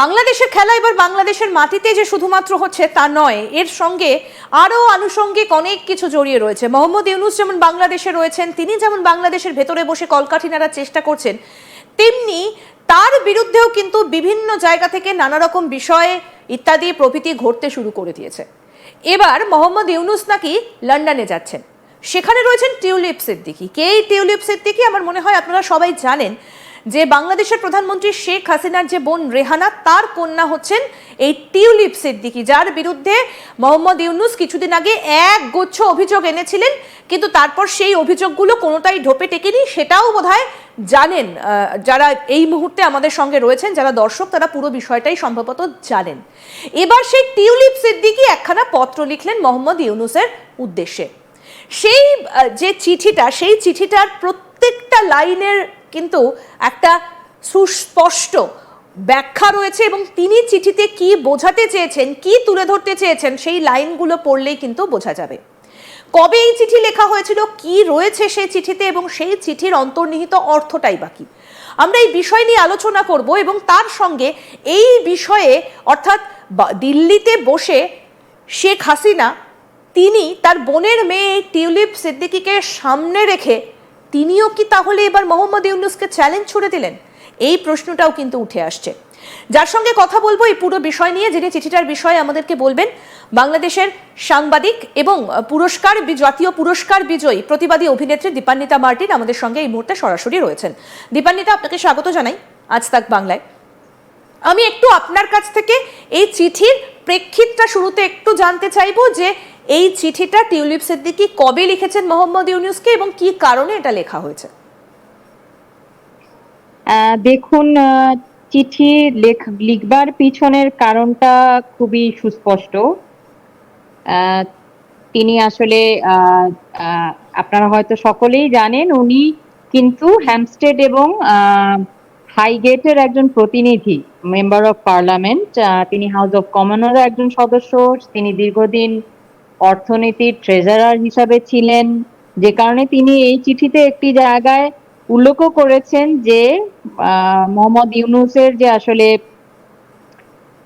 বাংলাদেশের খেলা এবার বাংলাদেশের মাটিতে যে শুধুমাত্র হচ্ছে তা নয়, এর সঙ্গে আরও আনুষঙ্গিক অনেক কিছু জড়িয়ে রয়েছে। মোহাম্মদ ইউনুস যেমন বাংলাদেশে রয়েছেন, তিনি যেমন বাংলাদেশের ভেতরে বসে কলকাঠি নাড়ার চেষ্টা করছেন, তেমনি তার বিরুদ্ধেও কিন্তু বিভিন্ন জায়গা থেকে নানা রকম বিষয়ে ইত্যাদি প্রভৃতি ঘটতে শুরু করে দিয়েছে। এবার মোহাম্মদ ইউনুস নাকি লন্ডনে যাচ্ছেন। সেখানে রয়েছেন টিউলিপ সিদ্দিকি কে এই টিউলিপ সিদ্দিকি আমার মনে হয় আপনারা সবাই জানেন। যে বাংলাদেশের প্রধানমন্ত্রী শেখ হাসিনার যে বোন রেহানা, তার কন্যা হচ্ছেন এই টিউলিপ সিদ্দিকি, যার বিরুদ্ধে মোহাম্মদ ইউনুস কিছুদিন আগে এক গুচ্ছ অভিযোগ এনেছিলেন, কিন্তু তারপর সেই অভিযোগগুলো কোনোটাই ঢোপে টেকেনি, সেটাও বোধহয় জানেন যারা এই মুহূর্তে আমাদের সঙ্গে রয়েছেন, যারা দর্শক, তারা পুরো বিষয়টাই সম্ভবত জানেন। এবার সেই টিউলিপ সিদ্দিকি একখানা পত্র লিখলেন মোহাম্মদ ইউনুসের উদ্দেশ্যে। সেই যে চিঠিটা, সেই চিঠিটার প্রত্যেকটা লাইনের কিন্তু একটা সুস্পষ্ট ব্যাখ্যা রয়েছে এবং তিনি চিঠিতে কি বোঝাতে চেয়েছেন, কি তুলে ধরতে চেয়েছেন, সেই লাইনগুলো পড়লেই কিন্তু বোঝা যাবে। কবে এই চিঠি লেখা হয়েছিল, কি রয়েছে সেই চিঠিতে এবং সেই চিঠির অন্তর্নিহিত অর্থটাই বাকি আমরা এই বিষয় নিয়ে আলোচনা করব এবং তার সঙ্গে এই বিষয়ে, অর্থাৎ দিল্লিতে বসে শেখ হাসিনা, তিনি তার বোনের মেয়ে টিউলিপ সিদ্দিকিকে সামনে রেখে তিনিও কি তাহলে এবার মোহাম্মদ ইউনুসকে চ্যালেঞ্জ ছুড়ে দিলেন? এই প্রশ্নটাও কিন্তু উঠে আসছে। যার সঙ্গে কথা বলব এই পুরো বিষয় নিয়ে, যিনি চিঠিটার বিষয়ে আমাদেরকে বলবেন, বাংলাদেশের সাংবাদিক এবং পুরস্কার জাতীয় পুরস্কার বিজয়ী প্রতিবাদী অভিনেত্রী দীপান্বিতা মার্টিন আমাদের সঙ্গে এই মুহূর্তে সরাসরি রয়েছেন। দীপান্বিতা, আপনাকে স্বাগত জানাই আজ তাক বাংলায়। আমি একটু আপনার কাছ থেকে এই চিঠির প্রেক্ষিতটা শুরুতে একটু জানতে চাইব যে এই চিঠিটা টিউলিপ সিদ্দিকি কবে লিখেছেন মোহাম্মদ ইউনুসকে এবং কি কারণে এটা লেখা হয়েছে? দেখুন চিঠি লেখ- লিখবার পিছনের কারণটা খুবই সুস্পষ্ট। তিনি আসলে আপনারা হয়তো সকলেই জানেন, উনি কিন্তু হ্যামস্টেড এবং হাইগেটের একজন প্রতিনিধি, মেম্বার অফ পার্লামেন্ট। তিনি হাউস অফ কমনেরও একজন সদস্য, তিনি দীর্ঘদিন অর্থনীতির ট্রেজারার হিসাবে ছিলেন যে কারণে তিনি এই চিঠিতে একটি জায়গায় উল্লেখ করেছেন যে মোহাম্মদ ইউনুসের যে আসলে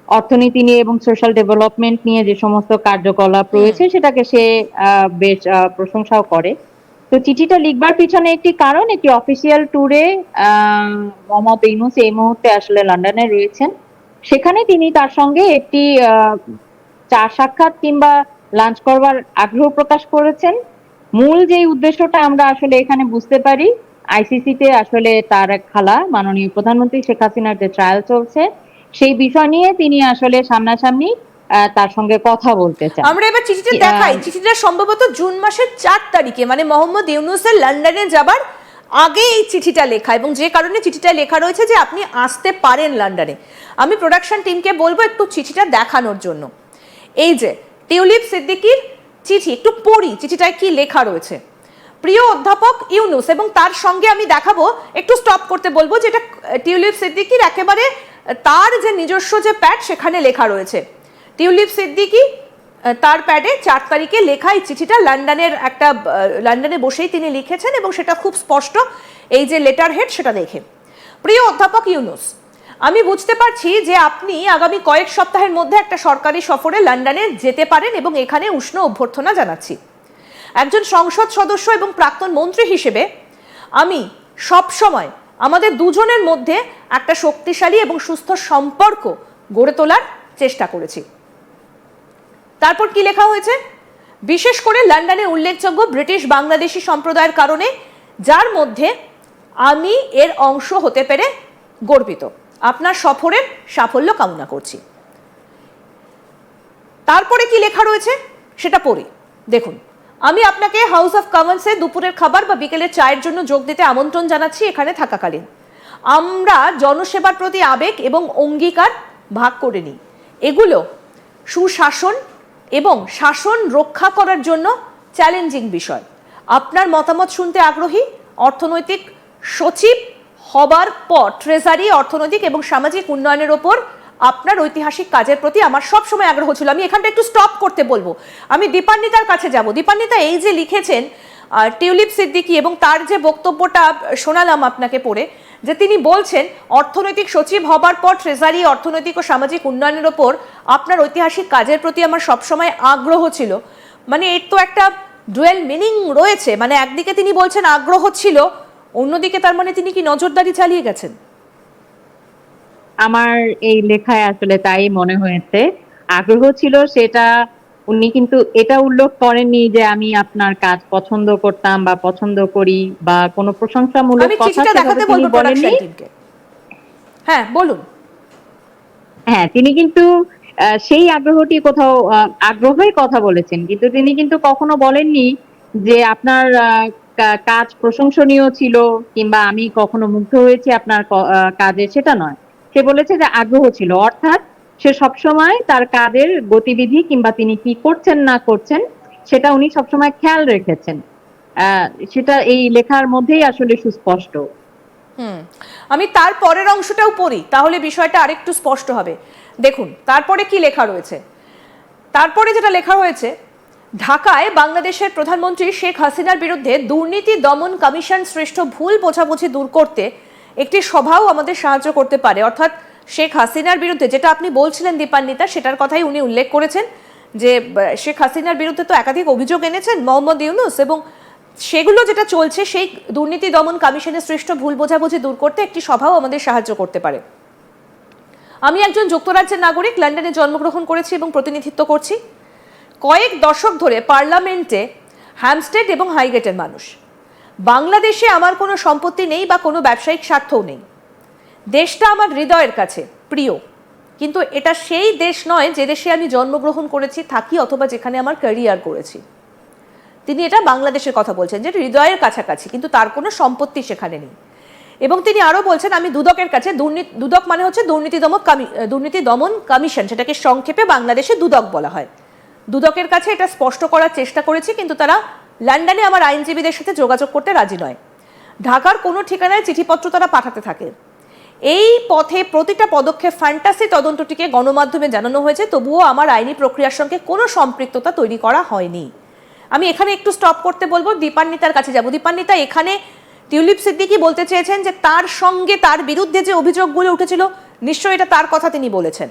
অর্থনীতি নিয়ে এবং সোশ্যাল ডেভেলপমেন্ট নিয়ে যে সমস্ত কার্যকলাপ রয়েছে সেটাকে সে বেশ প্রশংসাও করে। তো চিঠিটা লিখবার পিছনে একটি কারণ একটি অফিসিয়াল ট্যুরে মোহাম্মদ ইউনুস এই মুহূর্তে আসলে লন্ডনে রয়েছেন। সেখানে তিনি তার সঙ্গে একটি চা সাক্ষাৎ কিংবা লাঞ্চ করবার আগ্রহ প্রকাশ করেছেন। মূল যে উদ্দেশ্যটা আমরা আসলে এখানে বুঝতে পারি আইসিসিতে আসলে তার এক খালা মাননীয় প্রধানমন্ত্রী শেখ হাসিনার যে ট্রায়াল চলছে সেই বিষয় নিয়ে তিনি আসলে সামনাসামনি তার সঙ্গে কথা বলতে চান। আমরা এবার চিঠিটা দেখাই। চিঠিটা সম্ভবত জুন মাসের চার তারিখে মানে মোহাম্মদ ইউনুসের লন্ডনে যাবার আগে এই চিঠিটা লেখা এবং যে কারণে চিঠিটা লেখা রয়েছে যে আপনি আসতে পারেন লন্ডনে। আমি প্রোডাকশন টিমকে বলব একটু চিঠিটা দেখানোর জন্য। এই যে টিউলিপ সিদ্দিকির চিঠি, একটু পড়ি, চিঠিটায় কি লেখা রয়েছে। প্রিয় অধ্যাপক ইউনুস, এবং তার সঙ্গে আমি দেখাবো, একটু স্টপ করতে বলব যেটা টিউলিপ সিদ্দিকির একেবারে তার যে নিজস্ব যে প্যাড সেখানে লেখা রয়েছে। টিউলিপ সিদ্দিকি তার প্যাডে চার তারিখে লেখা এই চিঠিটা লন্ডনের একটা লন্ডনে বসেই তিনি লিখেছেন এবং সেটা খুব স্পষ্ট, এই যে লেটার হেড সেটা দেখে। প্রিয় অধ্যাপক ইউনুস আমি বুঝতে পারছি যে আপনি আগামী কয়েক সপ্তাহের মধ্যে একটা সরকারি সফরে লন্ডনে যেতে পারেন এবং এখানে উষ্ণ অভ্যর্থনা জানাচ্ছি। একজন সংসদ সদস্য এবং প্রাক্তন মন্ত্রী হিসেবে আমি সব সময় আমাদের দুজনের মধ্যে একটা শক্তিশালী এবং সুস্থ সম্পর্ক গড়ে তোলার চেষ্টা করেছি। তারপর কি লেখা হয়েছে? বিশেষ করে লন্ডনে উল্লেখযোগ্য ব্রিটিশ বাংলাদেশি সম্প্রদায়ের কারণে, যার মধ্যে আমি এর অংশ হতে পেরে গর্বিত। আপনার সফরের সাফল্য কামনা করছি। তারপরে কি লেখা রয়েছে? সেটা পড়ি। দেখুন, আমি আপনাকে হাউস অফ কমন্সে দুপুরের খাবার বা বিকেলের চায়ের জন্য যোগ দিতে আমন্ত্রণ জানাচ্ছি এখানে থাকাকালীন। আমরা জনসেবার প্রতি আবেগ এবং অঙ্গীকার ভাগ করে নিই। এগুলো সুশাসন এবং শাসন রক্ষা করার জন্য চ্যালেঞ্জিং বিষয়। আপনার মতামত শুনতে আগ্রহী, অর্থনৈতিক সচিব হবার পর ট্রেজারি অর্থনৈতিক এবং সামাজিক উন্নয়নের ওপর আপনার ঐতিহাসিক কাজের প্রতি আমার সব সময় আগ্রহ ছিল। আমি এখানটা একটু স্টপ করতে বলব। আমি দীপান্বিতার কাছে যাব। দীপান্বিতা, এই যে লিখেছেন টিউলিপ সিদ্দিকি এবং তার যে বক্তব্যটা শোনালাম আপনাকে পড়ে, যে তিনি বলছেন, অর্থনৈতিক সচিব হবার পর ট্রেজারি অর্থনৈতিক ও সামাজিক উন্নয়নের ওপর আপনার ঐতিহাসিক কাজের প্রতি আমার সবসময় আগ্রহ ছিল। মানে এর তো একটা ডুয়েল মিনিং রয়েছে। মানে একদিকে তিনি বলছেন, আগ্রহ ছিল অন্যদিকে তার মানে তিনি কি নজরদারি চালিয়ে গেছেন? আমার এই লেখায় আসলে তাই মনে হয়েছে। আগ্রহ ছিল সেটা উনি কিন্তু এটা উল্লেখ করেননি যে আমি আপনার কাজ পছন্দ করতাম বা পছন্দ করি বা কোনো প্রশংসামূলক কথা তিনি বলেননি। হ্যাঁ বলুন। হ্যাঁ তিনি কিন্তু সেই আগ্রহটি কোথাও আহ, আগ্রহের কথা বলেছেন। কিন্তু তিনি কিন্তু কখনো বলেননি যে আপনার কাজ প্রশংসনীয় ছিল কিংবা আমি কখনো মুগ্ধ হয়েছি আপনার কাজে সেটা নয়। সে বলেছে যে আগ্রহ ছিল। অর্থাৎ সে সবসময় তার কাজের গতিবিধি কিংবা তিনি কি করছেন, না করছেন, সেটা উনি সবসময় খেয়াল রেখেছেন। সেটা এই লেখার মধ্যেই আসলে সুস্পষ্ট। হুম। আমি তার পরের অংশটাও পড়ি, তাহলে বিষয়টা আরেকটু স্পষ্ট হবে। দেখুন, তারপরে কি লেখা রয়েছে? তারপরে যেটা লেখা হয়েছে ঢাকায় বাংলাদেশের প্রধানমন্ত্রী শেখ হাসিনার বিরুদ্ধে দুর্নীতি দমন কমিশন সৃষ্ট ভুল বোঝাবুঝি দূর করতে একটি সভাও আমাদের সাহায্য করতে পারে। অর্থাৎ শেখ হাসিনার বিরুদ্ধে যেটা আপনি বলছিলেন দীপান্বিতা, সেটার কথাই উনি উল্লেখ করেছেন যে শেখ হাসিনার বিরুদ্ধে তো একাধিক অভিযোগ এনেছেন মোহাম্মদ ইউনুস এবং সেগুলো যেটা চলছে, সেই দুর্নীতি দমন কমিশনের সৃষ্ট ভুল বোঝাবুঝি দূর করতে একটি সভাও আমাদের সাহায্য করতে পারে। আমি একজন যুক্তরাজ্যের নাগরিক, লন্ডনে জন্মগ্রহণ করেছি এবং প্রতিনিধিত্ব করছি। কয়েক দশক ধরে পার্লামেন্টে হ্যামস্টেড এবং হাইগেটের মানুষ। বাংলাদেশে আমার কোনো সম্পত্তি নেই বা কোনো ব্যবসায়িক স্বার্থও নেই। দেশটা আমার হৃদয়ের কাছে, প্রিয়। কিন্তু এটা সেই দেশ নয় যে দেশে আমি জন্মগ্রহণ করেছি, থাকি অথবা যেখানে আমার ক্যারিয়ার করেছি। তিনি এটা বাংলাদেশের কথা বলছেন যে হৃদয়ের কাছাকাছি, কিন্তু তার কোনো সম্পত্তি সেখানে নেই। এবং তিনি আরও বলছেন, আমি দুদকের কাছে দুর্নীতি দুদক মানে হচ্ছে দুর্নীতি কমি- দুর্নীতি দমন কমিশন, সেটাকে সংক্ষেপে বাংলাদেশে দুদক বলা হয়। দুদকের কাছে এটা স্পষ্ট করার চেষ্টা করেছি, কিন্তু তারা লন্ডনে আমার আইনজীবীদের সাথে যোগাযোগ করতে রাজি নয়। ঢাকার কোনো ঠিকানায় চিঠিপত্র তারা পাঠাতে থাকে। এই পথে প্রতিটা পদক্ষেপ ফ্যান্টাসি তদন্তটিকে গণমাধ্যমে জানানো হয়েছে, তবুও আমার আইনি প্রক্রিয়ার সঙ্গে কোনো সম্পৃক্ততা তৈরি করা হয়নি। আমি এখানে একটু স্টপ করতে বলব, দীপান্বিতার কাছে যাব। দীপান্বিতা, এখানে টিউলিপ সিদ্দিকি বলতে চেয়েছেন যে তার সঙ্গে তার বিরুদ্ধে যে অভিযোগগুলো উঠেছিল, নিশ্চয়ই এটা তার কথা তিনি বলেছেন।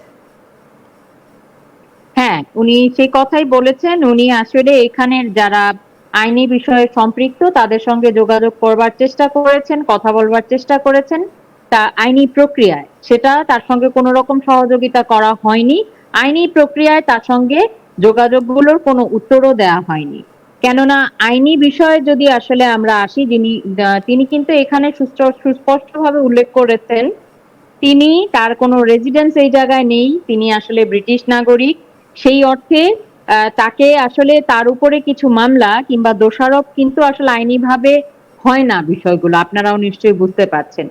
হ্যাঁ উনি সেই কথাই বলেছেন। উনি আসলে এখানের যারা আইনি বিষয়ে সম্পৃক্ত, তাদের সঙ্গে যোগাযোগ করবার চেষ্টা করেছেন, কথা বলবার চেষ্টা করেছেন। তা আইনি প্রক্রিয়ায়, সেটা তার সঙ্গে কোনো রকম সহযোগিতা করা হয়নি। আইনি প্রক্রিয়ায় তার সঙ্গে যোগাযোগগুলোর কোনো উত্তরও দেওয়া হয়নি। কেননা আইনি বিষয়ে যদি আসলে আমরা আসি, যিনি তিনি কিন্তু এখানে সুস্প- সুস্পষ্টভাবে উল্লেখ করেছেন। তিনি, তার কোনো রেজিডেন্স এই জায়গায় নেই। তিনি আসলে ব্রিটিশ নাগরিক। সেই অর্থে তাকে আসলে তার উপরে কিছু মামলা কিংবা দোষারোপ কিন্তু আসলে আইনিভাবে হয় না বিষয়গুলো। আপনারাও নিশ্চয়ই বুঝতে পারছেন।